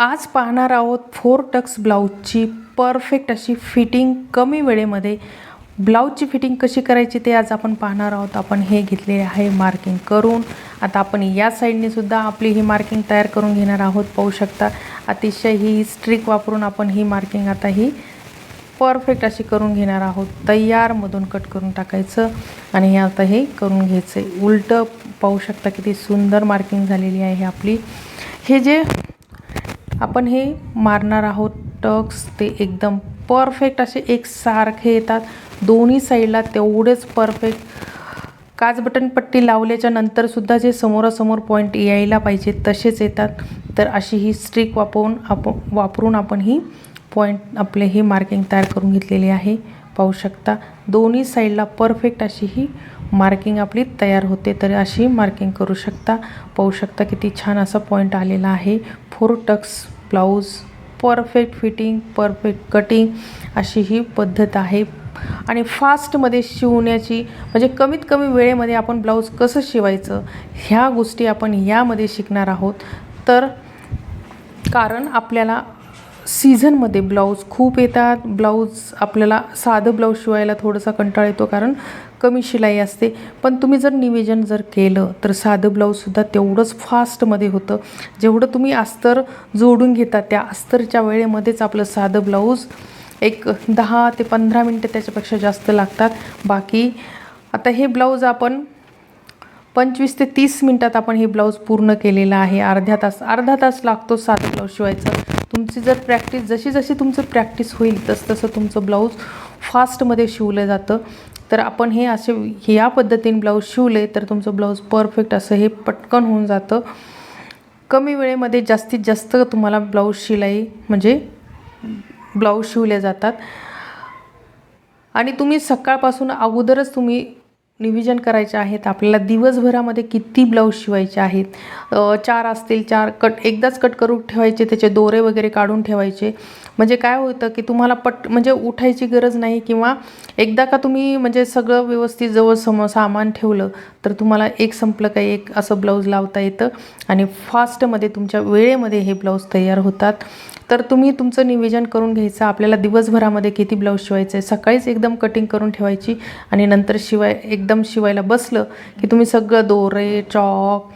आज पाहणार आहोत फोर टक्स ब्लाऊजची परफेक्ट अशी फिटिंग कमी वेळेमध्ये. ब्लाऊजची फिटिंग कशी करायची ते आज आपण पाहणार आहोत. आपण हे घेतलेले आहे मार्किंग करून. आता आपण या साईडने सुद्धा आपली ही मार्किंग तयार करून घेणार आहोत. पाहू शकता अतिशय ही स्ट्रिक वापरून आपण ही मार्किंग आता ही परफेक्ट अशी करून घेणार आहोत. तयारमधून कट करून टाकायचं आणि हे आता हे करून घ्यायचं आहे उलटं पाहू शकता किती सुंदर मार्किंग झालेली आहे आपली. हे जे आपण हे मारणार आहोत. टक्स ते एकदम परफेक्ट असे एकसारखे येतात. दोन्ही साईडला तेवढेच परफेक्ट. काच बटन पट्टी लावल्याच्या नंतरसुद्धा जे समोरासमोर पॉईंट यायला पाहिजे तसेच येतात. तर अशी ही स्ट्रिक वापरून आप वापरून आपण ही पॉईंट आपले हे मार्किंग तयार करून घेतलेली आहे. पाहू शकता दोन्ही साईडला परफेक्ट अशी ही मार्किंग आपली तयार होते. तर अशी मार्किंग करू शकता. पाहू शकता किती छान असा पॉईंट आलेला आहे. Four tucks blouse perfect fitting perfect cutting अशी ही पद्धत आहे. आणि फास्टमध्ये शिवण्याची म्हणजे कमीत कमी वेळेमध्ये आपण ब्लाऊज कसं शिवायचं ह्या गोष्टी आपण यामध्ये शिकणार आहोत. तर कारण आपल्याला सीझनमध्ये ब्लाऊज खूप येतात. ब्लाऊज आपल्याला साधं ब्लाऊज शिवायला थोडासा कंटाळा येतो कारण कमी शिलाई असते. पण तुम्ही जर निवेदन जर केलं तर साधं ब्लाऊजसुद्धा तेवढंच फास्टमध्ये होतं. जेवढं तुम्ही अस्तर जोडून घेता त्या अस्तरच्या वेळेमध्येच आपलं साधं ब्लाऊज एक दहा ते पंधरा मिनटं त्याच्यापेक्षा जास्त लागतात. बाकी आता हे ब्लाऊज आपण पंचवीस ते तीस मिनटात आपण हे ब्लाऊज पूर्ण केलेलं आहे. अर्ध्या तास अर्धा तास लागतो साधं ब्लाऊज शिवायचं. तुमची जर प्रॅक्टिस जशी जशी तुमचं प्रॅक्टिस होईल तसं तसं तुमचं ब्लाऊज फास्टमध्ये शिवलं जातं. तर आपण हे असे ह्या पद्धतीने ब्लाऊज शिवले तर तुमचं ब्लाऊज परफेक्ट असं हे पटकन होऊन जातं. कमी वेळेमध्ये जास्तीत जास्त तुम्हाला ब्लाऊज शिलाई म्हणजे ब्लाऊज शिवले जातात. आणि तुम्ही सकाळपासून अगोदरच तुम्ही निविजन करायचे आहेत आपल्याला दिवसभरामध्ये किती ब्लाऊज शिवायचे आहेत चार असतील चार कट एकदाच कट करून ठेवायचे त्याचे दोरे वगैरे काढून ठेवायचे. म्हणजे काय होतं की तुम्हाला पट म्हणजे उठायची गरज नाही किंवा एकदा का तुम्ही म्हणजे सगळं व्यवस्थित जवळ सम सामान ठेवलं तर तुम्हाला एक संपलं काही एक असं ब्लाऊज लावता येतं आणि फास्टमध्ये तुमच्या वेळेमध्ये हे ब्लाऊज तयार होतात. तर तुम्ही तुमचं निवेदन करून घ्यायचं. आपल्याला दिवसभरामध्ये किती ब्लाऊज शिवायचं आहे? सकाळीच एकदम कटिंग करून ठेवायची आणि नंतर शिवाय एकदम शिवायला बसलं की तुम्ही सगळं दोरे चॉक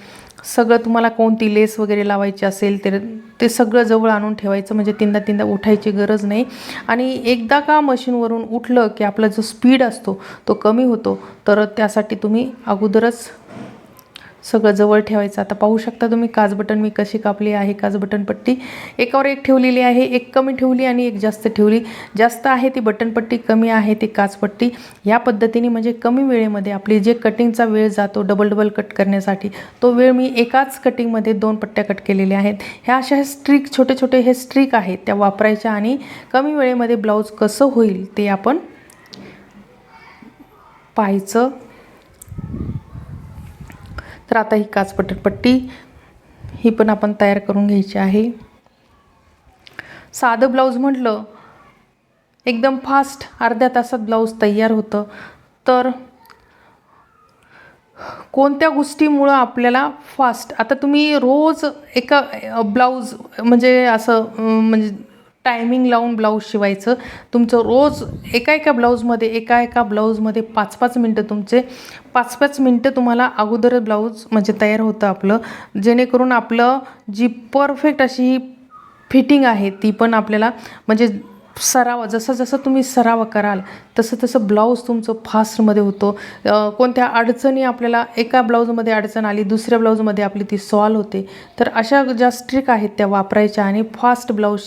सगळं तुम्हाला कोणती लेस वगैरे लावायची असेल तर ते सगळं जवळ आणून ठेवायचं. म्हणजे तीनदा तीनदा उठायची गरज नाही. आणि एकदा का मशीनवरून उठलं की आपला जो स्पीड असतो तो कमी होतो तर त्यासाठी तुम्ही अगोदरच सगळं जवळ ठेवायचं. आता पाहू शकता तुम्ही काच बटन मी कशी कापली आहे काच बटन पट्टी एकावर एक ठेवलेली आहे एक कमी ठेवली आणि एक जास्त ठेवली. जास्त आहे ती बटनपट्टी कमी आहे ती काचपट्टी या पद्धतीने म्हणजे कमी वेळेमध्ये आपली जे कटिंगचा वेळ जातो डबल डबल कट करण्यासाठी तो वेळ मी एकाच कटिंगमध्ये दोन पट्ट्या कट केलेल्या आहेत. ह्या अशा स्ट्रिक छोटे छोटे हे स्ट्रिक आहेत त्या वापरायच्या आणि कमी वेळेमध्ये ब्लाऊज कसं होईल ते आपण पाहायचं. तर आता ही काचपट्टी ही पण आपण तयार करून घ्यायची आहे. साधं ब्लाऊज म्हटलं एकदम फास्ट अर्ध्या तासात ब्लाऊज तयार होतं. तर कोणत्या गोष्टीमुळं आपल्याला फास्ट? आता तुम्ही रोज एका ब्लाऊज म्हणजे असं म्हणजे टायमिंग लावून ब्लाऊज शिवायचं. तुमचं रोज एका एका ब्लाऊजमध्ये एका एका ब्लाऊजमध्ये पाच पाच मिनटं तुमचे पाच पाच मिनटं तुम्हाला अगोदर ब्लाऊज म्हणजे तयार होतं आपलं. जेणेकरून आपलं जी परफेक्ट अशी फिटिंग आहे ती पण आपल्याला म्हणजे सराव जसं जसं तुम्ही सराव कराल तसं तसं ब्लाऊज तुमचं फास्टमध्ये होतो. कोणत्या अडचणी आपल्याला एका ब्लाऊजमध्ये अडचण आली दुसऱ्या ब्लाऊजमध्ये आपली ती सॉल्व होते. तर अशा ज्या स्ट्रिक आहेत त्या वापरायच्या आणि फास्ट ब्लाऊज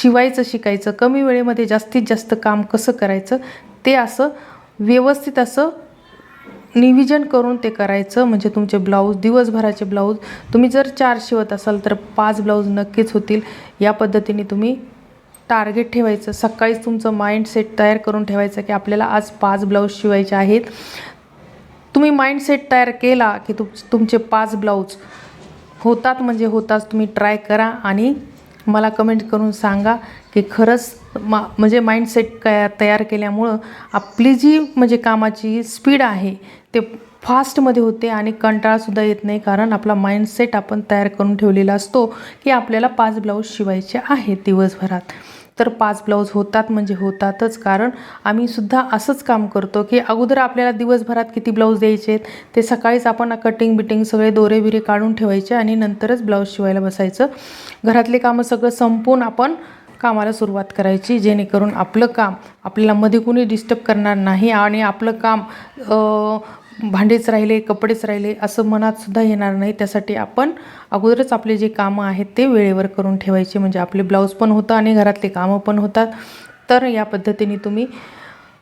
शिवायचं शिकायचं कमी वेळेमध्ये जास्तीत जास्त काम कसं करायचं ते असं व्यवस्थित असं निविजन करून ते करायचं. म्हणजे तुमचे ब्लाऊज दिवसभराचे ब्लाऊज तुम्ही जर चार शिवत असाल तर पाच ब्लाऊज नक्कीच होतील. या पद्धतीने तुम्ही टार्गेट ठेवायचं सकाळीच तुमचं माइंडसेट तयार करून ठेवायचं की आपल्याला आज पाच ब्लाऊज शिवायचे आहेत. तुम्ही माइंडसेट तयार केला की तुम तुमचे पाच ब्लाऊज होतात म्हणजे होताच तुम्ही ट्राय करा आणि मला कमेंट करून सांगा की खरंच मा म्हणजे माइंडसेट काय तयार केल्यामुळं आपली जी म्हणजे कामाची स्पीड आहे ते फास्टमध्ये होते आणि कंटाळासुद्धा येत नाही कारण आपला माइंडसेट आपण तयार करून ठेवलेला असतो की आपल्याला पाच ब्लाऊज शिवायचे आहेत दिवसभरात. तर पाच ब्लाऊज होतात म्हणजे होतातच. कारण आम्ही सुद्धा असंच काम करतो की अगोदर आपल्याला दिवसभरात किती ब्लाऊज द्यायचे आहेत ते सकाळीच आपण कटिंग बिटिंग सगळे दोरे बिरे काढून ठेवायचे आणि नंतरच ब्लाऊज शिवायला बसायचं. घरातले कामं सगळं संपून आपण कामाला सुरुवात करायची जेणेकरून आपलं काम आपल्याला मध्ये कुणी डिस्टर्ब करणार नाही आणि आपलं काम भांडेच राहिले कपडेच राहिले असं मनात सुद्धा येणार नाही. त्यासाठी आपण अगोदरच आपले जे कामं आहेत ते वेळेवर करून ठेवायचे. म्हणजे आपले ब्लाऊज पण होतं आणि घरातले कामं पण होतात. तर या पद्धतीने तुम्ही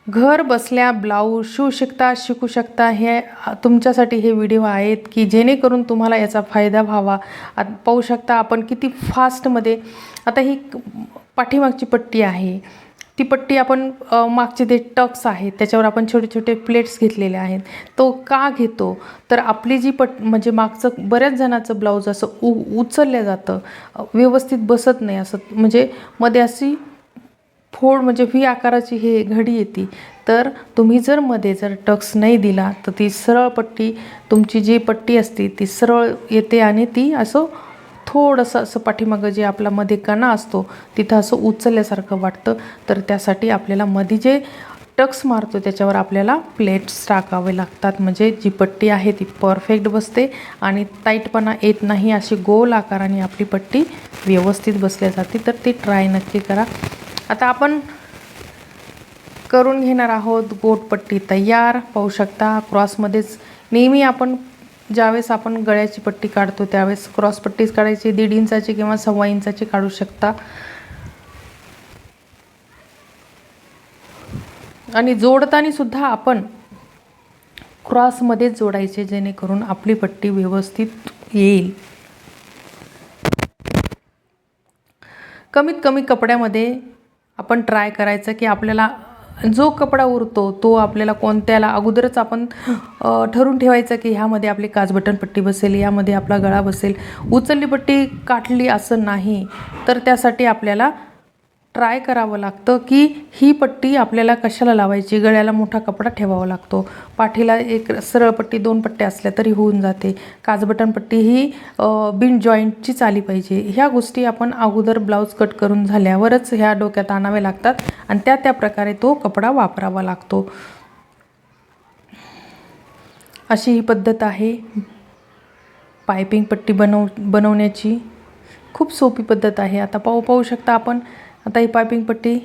घर बसल्या ब्लाऊज शिवू शकता शिकू शकता. हे तुमच्यासाठी हे व्हिडिओ आहेत की जेणेकरून तुम्हाला याचा फायदा व्हावा. आत पाहू शकता आपण किती फास्टमध्ये आता ही पाठीमागची पट्टी आहे. ती पट्टी आपण मागचे जे टक्स आहेत त्याच्यावर आपण छोटे छोटे प्लेट्स घेतलेले आहेत. तो का घेतो? तर आपली जी पट म्हणजे मागचं बऱ्याच जणाचं ब्लाऊज असं उ उचललं जातं व्यवस्थित बसत नाही असं म्हणजे मध्ये अशी फोड म्हणजे व्ही आकाराची हे घडी येते. तर तुम्ही जर मध्ये जर टक्स नाही दिला तर ती सरळ पट्टी तुमची जी पट्टी असते ती सरळ येते आणि ती असं थोडंसं असं पाठीमागं जे आपला मध्ये कणा असतो तिथं असं उचलल्यासारखं वाटतं. तर त्यासाठी आपल्याला मध्ये जे टक्स मारतो त्याच्यावर आपल्याला प्लेट्स टाकावे लागतात. म्हणजे जी पट्टी आहे ती परफेक्ट बसते आणि टाईटपणा येत नाही अशी गोल आकाराने आपली पट्टी व्यवस्थित बसल्या जाते. तर ती ट्राय नक्की करा. आता आपण करून घेणार आहोत गोटपट्टी तयार. पाहू शकता क्रॉसमध्येच नेहमी आपण ज्यावेळेस आपण गळ्याची पट्टी काढतो त्यावेळेस क्रॉस पट्टीच काढायची दीड इंचाची किंवा सव्वा इंचाची काढू शकता. आणि जोडताना सुद्धा आपण क्रॉसमध्येच जोडायचे जेणेकरून आपली पट्टी व्यवस्थित येईल. कमीत कमी कपड्यामध्ये आपण ट्राय करायचं की आपल्याला जो कपडा उरतो तो आपल्याला कोणत्याला अगोदरच आपण ठरून ठरवून ठेवायचं की ह्यामध्ये आपली काजबटन पट्टी बसेल यामध्ये आपला गळा बसेल. उचलली पट्टी काटली असं नाही तर त्यासाठी आपल्याला ट्राय करावं लागतं की ही पट्टी आपल्याला कशाला लावायची? गळ्याला मोठा कपडा ठेवावा लागतो. पाठीला एक सरळ पट्टी दोन पट्ट्या असल्या तरी होऊन जाते. काजबटन पट्टी ही बिन जॉईंटचीच आली पाहिजे. ह्या गोष्टी आपण अगोदर ब्लाऊज कट करून झाल्यावरच ह्या डोक्यात आणाव्या लागतात आणि त्या त्या प्रकारे तो कपडा वापरावा लागतो. अशी ही पद्धत आहे. पायपिंग पट्टी बनव बनवण्याची. खूप सोपी पद्धत आहे. आता पाहू पाहू शकता आपण आता ही पायपिंग पट्टी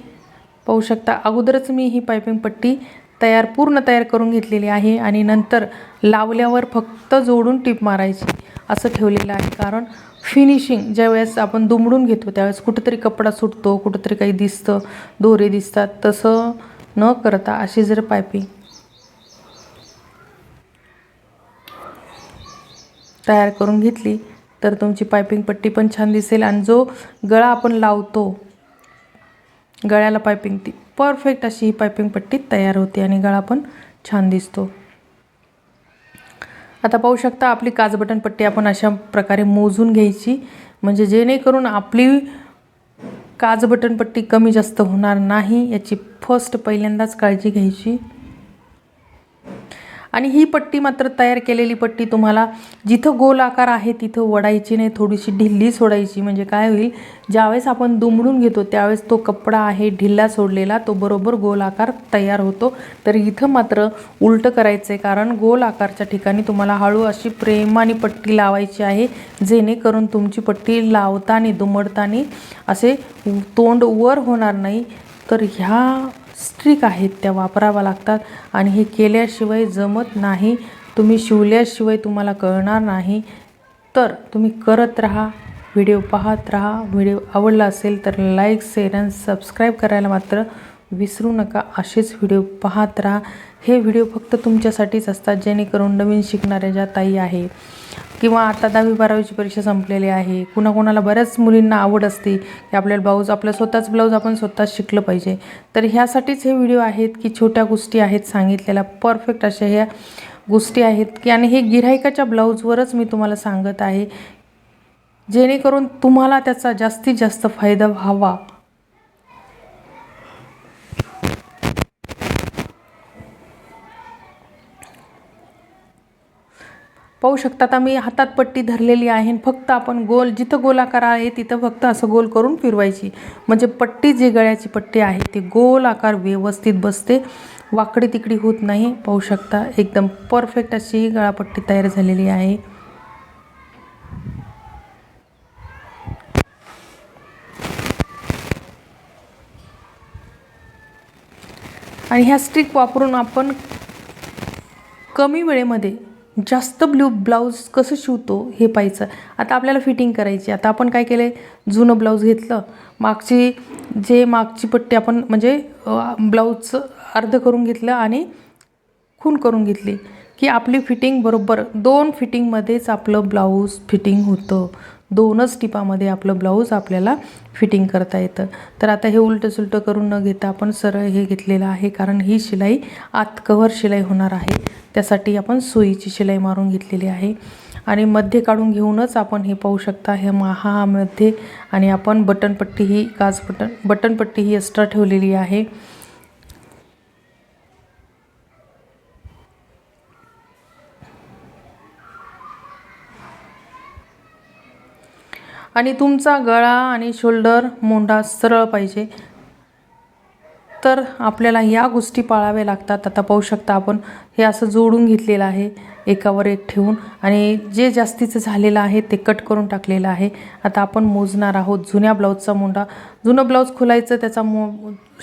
पाहू शकता. अगोदरच मी ही पायपिंग पट्टी तयार पूर्ण तयार करून घेतलेली आहे आणि नंतर लावल्यावर फक्त जोडून टीप मारायची असं ठेवलेलं आहे. कारण फिनिशिंग ज्यावेळेस आपण दुमडून घेतो त्यावेळेस कुठंतरी कपडा सुटतो कुठंतरी काही दिसतं दोरे दिसतात. तसं न करता अशी जर पायपिंग तयार करून घेतली तर तुमची पायपिंग पट्टी पण छान दिसेल. आणि जो गळा आपण लावतो गळ्याला पायपिंग ती. परफेक्ट अशी ही पायपिंग पट्टी तयार होते आणि गळा पण छान दिसतो. आता पाहू शकता आपली काजबटन पट्टी आपण अशा प्रकारे मोजून घ्यायची. म्हणजे जेणेकरून आपली काजबटन पट्टी कमी जास्त होणार नाही याची फर्स्ट पहिल्यांदाच काळजी घ्यायची. आणि ही पट्टी मात्र तयार केलेली पट्टी तुम्हाला जिथं गोल आकार आहे तिथं वडायची नाही थोडीशी ढिल्ली सोडायची. म्हणजे काय होईल ज्यावेळेस आपण दुमडून घेतो त्यावेळेस तो कपडा आहे ढिल्ला सोडलेला तो बरोबर गोल आकार तयार होतो. तर इथं मात्र उलटं करायचं आहे कारण गोल आकारच्या ठिकाणी तुम्हाला हळू अशी प्रेमाने पट्टी लावायची आहे जेणेकरून तुमची पट्टी लावताना दुमडताना असे तोंड वर होणार नाही. तर ह्या स्ट्रिक आहेत त्या वापराव्या लागतात. आणि हे केल्याशिवाय जमत नाही. तुम्ही शिवल्याशिवाय तुम्हाला कळणार नाही. तर तुम्ही करत राहा व्हिडिओ पाहत राहा. व्हिडिओ आवडला असेल तर लाईक शेअर आणि सबस्क्राईब करायला मात्र विसरू नका. असेच व्हिडिओ पाहत राहा. हे व्हिडिओ फक्त तुमच्यासाठीच असतात जेणेकरून नवीन शिकणाऱ्या ज्या ताई आहे किंवा आता दहावी बारावीची परीक्षा संपलेली आहे कुणाकोणाला बऱ्याच मुलींना आवड असते की आपल्याला ब्लाऊज आपलं स्वतःच ब्लाऊज आपण स्वतःच शिकलं पाहिजे. तर ह्यासाठीच हे व्हिडिओ आहेत की छोट्या गोष्टी आहेत सांगितलेल्या परफेक्ट अशा ह्या गोष्टी आहेत की आणि हे गिऱ्हाईकाच्या ब्लाऊजवरच मी तुम्हाला सांगत आहे. जेणेकरून तुम्हाला त्याचा जास्तीत जास्त फायदा व्हावा. पाहू शकता आता मी हातात पट्टी धरलेली आहे आणि फक्त आपण गोल जिथं गोलाकार आहे तिथं फक्त असं गोल करून फिरवायची. म्हणजे पट्टी जी गळ्याची पट्टी आहे ती गोल आकार व्यवस्थित बसते. वाकडी तिकडी होत नाही पाहू शकता. एकदम परफेक्ट अशी ही गळापट्टी तयार झालेली आहे. आणि ह्या स्टिक वापरून आपण कमी वेळेमध्ये जास्त ब्ल्यू ब्लाऊज कसं शिवतो हे पाहायचं. आता आपल्याला फिटिंग करायची. आता आपण काय केलं आहे जुनं ब्लाऊज घेतलं. मागची जे मागची पट्टी आपण म्हणजे ब्लाऊजचं अर्ध करून घेतलं आणि खून करून घेतली. की आपली फिटिंग बरोबर दोन फिटिंगमध्येच आपलं ब्लाऊज फिटिंग होतं. दोनच टिपामध्ये आपलं ब्लाऊज आपल्याला फिटिंग करता येतं. तर आता हे उलटं सुलटं करून न घेता आपण सरळ हे घेतलेलं आहे कारण ही शिलाई आत कव्हर शिलाई होणार आहे. त्यासाठी आपण सुईची शिलाई मारून घेतलेली आहे. आणि मध्ये काढून घेऊनच आपण हे पाहू शकता हे महामध्ये. आणि आपण बटनपट्टी ही काच बटन बटनपट्टी ही एक्स्ट्रा ठेवलेली आहे. आणि तुमचा गळा आणि शोल्डर मोंडा सरळ पाहिजे. तर आपल्याला या गोष्टी पाळाव्या लागतात. आता पाहू शकता आपण हे असं जोडून घेतलेलं आहे एकावर एक ठेवून. आणि जे जास्तीचं झालेलं आहे ते कट करून टाकलेलं आहे. आता आपण मोजणार आहोत जुन्या ब्लाऊजचा मोंडा जुनं ब्लाऊज खोलायचं त्याचा मो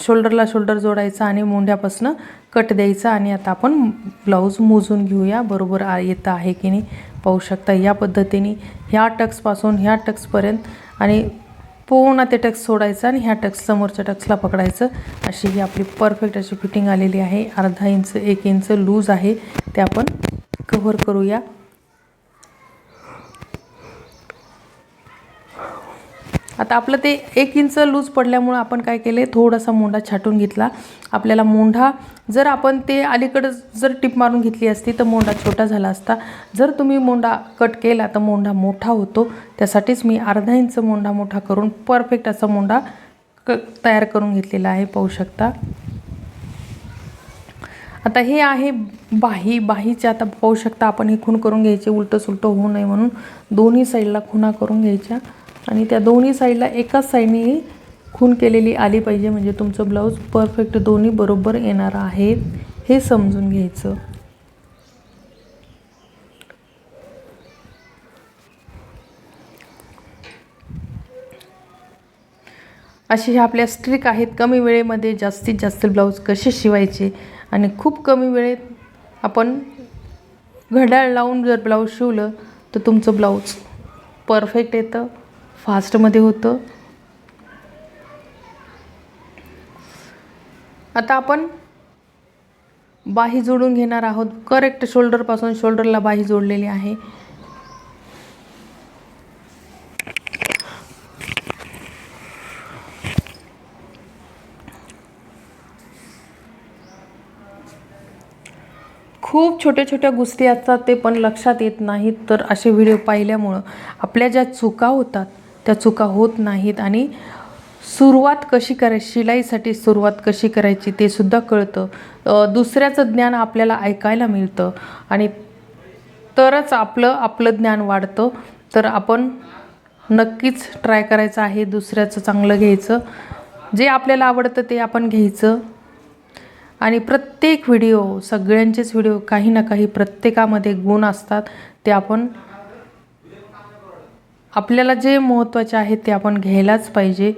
शोल्डरला शोल्डर जोडायचा आणि मोंढ्यापासनं कट द्यायचा. आणि आता आपण ब्लाऊज मोजून घेऊया बरोबर येतं आहे की नाही. पाहू शकता. या पद्धतीने ह्या टक्सपासून ह्या टक्सपर्यंत आणि पूर्ण ते टक्स सोडायचं आणि ह्या टक्स समोरच्या टक्सला पकडायचं. अशी ही आपली परफेक्ट अशी फिटिंग आलेली आहे. अर्धा इंच एक इंच लूज आहे. ते आपण कव्हर करूया. आता आपलं ते एक इंच लूज पडल्यामुळं आपण काय केले थोडासा मोंढा छाटून घेतला. आपल्याला मोंढा जर आपण ते अलीकडं जर टिप मारून घेतली असती तर मोंढा छोटा झाला असता. जर तुम्ही मोंढा कट केला तर मोंढा मोठा होतो. त्यासाठीच मी अर्धा इंच मोंढा मोठा करून परफेक्ट असा मोंढा क तयार करून घेतलेला आहे पाहू शकता. आता हे आहे बाही. बाहीचे आता पाहू शकता आपण हे खून करून घ्यायचे उलटं सुलटं होऊ नये म्हणून. दोन्ही साईडला खुणा करून घ्यायच्या. आणि त्या दोन्ही साईडला एकाच साईडने खून केलेली आली पाहिजे म्हणजे तुमचं ब्लाऊज परफेक्ट दोन्ही बरोबर येणार आहे हे समजून घ्यायचं. असे ह्या आपल्या स्ट्रिक आहेत कमी वेळेमध्ये जास्तीत जास्त ब्लाऊज कसे शिवायचे आणि खूप कमी वेळेत आपण घड्याळ लावून जर ब्लाऊज शिवलं तर तुमचं ब्लाऊज परफेक्ट येतं. फास्टमध्ये होतं. आता आपण बाही जोडून घेणार आहोत. करेक्ट शोल्डरपासून शोल्डरला बाही जोडलेली आहे. खूप छोट्या छोट्या गोष्टी असतात ते पण लक्षात येत नाहीत. तर असे व्हिडिओ पाहिल्यामुळं आपल्या ज्या चुका होतात त्या चुका होत नाहीत आणि सुरुवात कशी करायची शिलाईसाठी सुरुवात कशी करायची ते सुद्धा कळतं. दुसऱ्याचं ज्ञान आपल्याला ऐकायला मिळतं आणि तरच आपलं आपलं ज्ञान वाढतं. तर आपण नक्कीच ट्राय करायचं आहे दुसऱ्याचं चांगलं घ्यायचं. जे आपल्याला आवडतं ते आपण घ्यायचं. आणि प्रत्येक व्हिडिओ सगळ्यांचेच व्हिडिओ काही ना काही प्रत्येकामध्ये गुण असतात ते आपण आपल्याला जे महत्त्वाचे आहे ते आपण घ्यायलाच पाहिजे.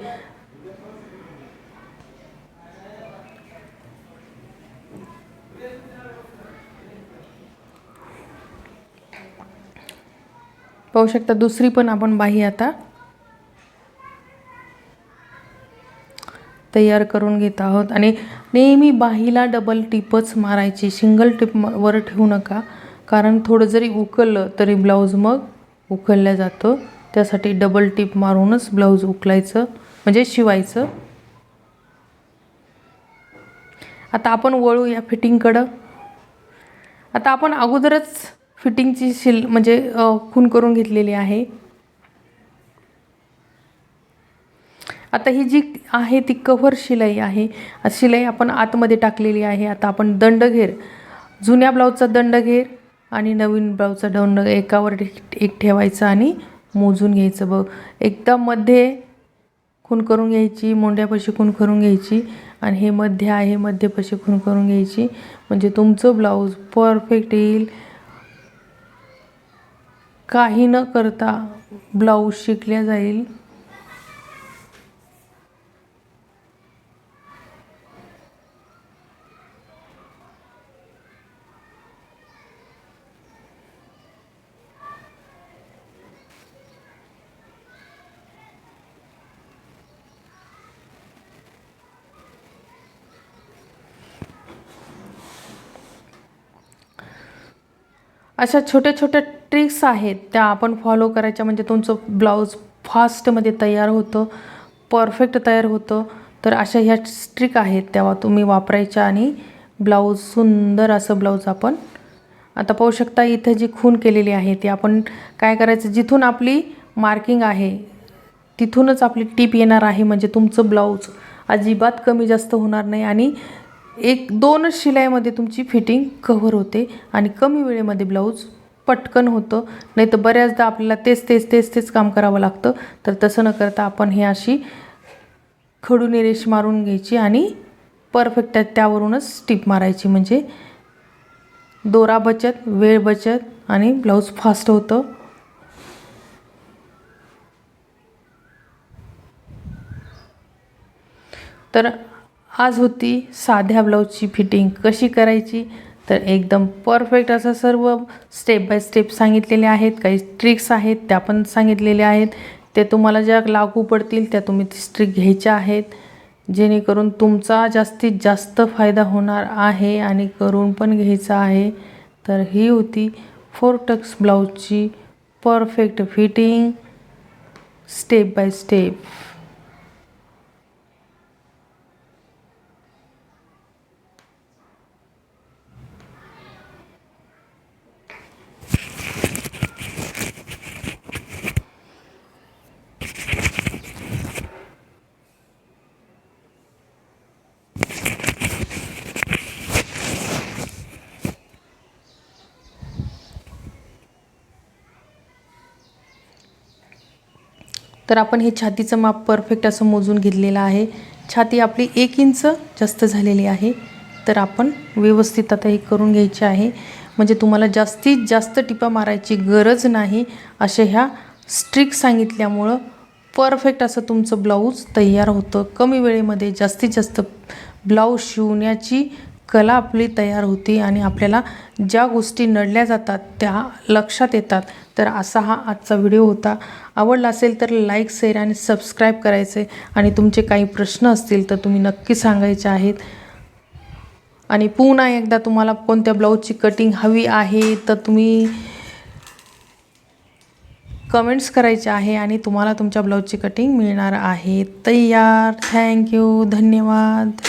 पाहू शकता दुसरी पण आपण बाही आता. तयार करून घेत आहोत. आणि नेहमी बाहीला डबल टिपच मारायची. सिंगल टिप वर ठेवू नका. कारण थोडं जरी उकललं तरी ब्लाऊज मग उकललं जातं. त्यासाठी डबल टिप मारूनच ब्लाऊज उकलायचं म्हणजे शिवायचं. आता आपण वळू या फिटिंगकडं. आता आपण अगोदरच फिटिंगची शिल म्हणजे खून करून घेतलेली आहे. आता ही जी आहे ती कव्हर शिलाई आहे. शिलाई आपण आतमध्ये टाकलेली आहे. आता आपण दंडघेर जुन्या ब्लाऊजचा दंडघेर आणि नवीन ब्लाऊजचा दंड एकावर एक एक ठेवायचं आणि मोजून घ्यायचं बघ. एकदा मध्ये खून करून घ्यायची मोंड्यापाशी खून करून घ्यायची आणि हे मध्य आहे मध्यपाशी खून करून घ्यायची. म्हणजे तुमचं ब्लाऊज परफेक्ट येईल. काही न करता ब्लाऊज शिकल्या जाईल. अशा छोट्या छोट्या ट्रिक्स आहेत त्या आपण फॉलो करायच्या. म्हणजे तुमचं ब्लाऊज फास्टमध्ये तयार होतं परफेक्ट तयार होतं. तर अशा ह्या ट्रिक आहेत तेव्हा तुम्ही वापरायच्या आणि ब्लाऊज सुंदर असं ब्लाऊज आपण आता पाहू शकता इथं जी खून केलेली आहे ती आपण काय करायचं जिथून आपली मार्किंग आहे तिथूनच आपली टीप येणार आहे. म्हणजे तुमचं ब्लाऊज अजिबात कमी जास्त होणार नाही आणि एक दोनच शिलाईमध्ये तुमची फिटिंग कव्हर होते आणि कमी वेळेमध्ये ब्लाऊज पटकन होतं. नाही तर बऱ्याचदा आपल्याला तेच तेच तेच तेच काम करावं लागतं. तर तसं न करता आपण हे अशी खडूने रेश मारून घ्यायची आणि परफेक्ट त्यावरूनच स्टिप मारायची. म्हणजे दोरा बचत वेळ बचत आणि ब्लाऊज फास्ट होतं. तर आज होती साध्या ब्लाऊजची फिटिंग. कशी करायची? तर एकदम परफेक्ट असं सर्व स्टेप बाय स्टेप सांगितलेले आहेत. काही ट्रिक्स आहेत त्या पण सांगितलेल्या आहेत. ते तुम्हाला ज्या लागू पडतील त्या तुम्ही ती ट्रिक घ्यायच्या आहेत. जेणेकरून तुमचा जास्तीत जास्त फायदा होणार आहे आणि करून पण घ्यायचा आहे. तर ही होती four tucks ब्लाऊजची perfect fitting step by step तर आपण हे छातीचं माप परफेक्ट असं मोजून घेतलेलं आहे. छाती आपली एक इंच जास्त झालेली आहे. तर आपण व्यवस्थित आता हे करून घ्यायचे आहे. म्हणजे तुम्हाला जास्तीत जास्त टिपा मारायची गरज नाही. अशा ह्या स्ट्रिक सांगितल्यामुळं परफेक्ट असं तुमचं ब्लाऊज तयार होतं. कमी वेळेमध्ये जास्तीत जास्त ब्लाऊज शिवण्याची कला आपली तयार होती आणि आपल्याला ज्या गोष्टी नडल्या जातात त्या लक्षात येतात. तर असा हा आजचा व्हिडिओ होता. आवडला असेल तर लाईक शेअर आणि सबस्क्राईब करायचे आणि तुमचे काही प्रश्न असतील तर तुम्ही नक्की सांगायचे आहेत. आणि पुन्हा एकदा तुम्हाला कोणत्या ब्लाऊजची कटिंग हवी आहे तर तुम्ही कमेंट्स करायचे आहे आणि तुम्हाला तुमच्या ब्लाऊजची कटिंग मिळणार आहे. तयार. थँक्यू धन्यवाद.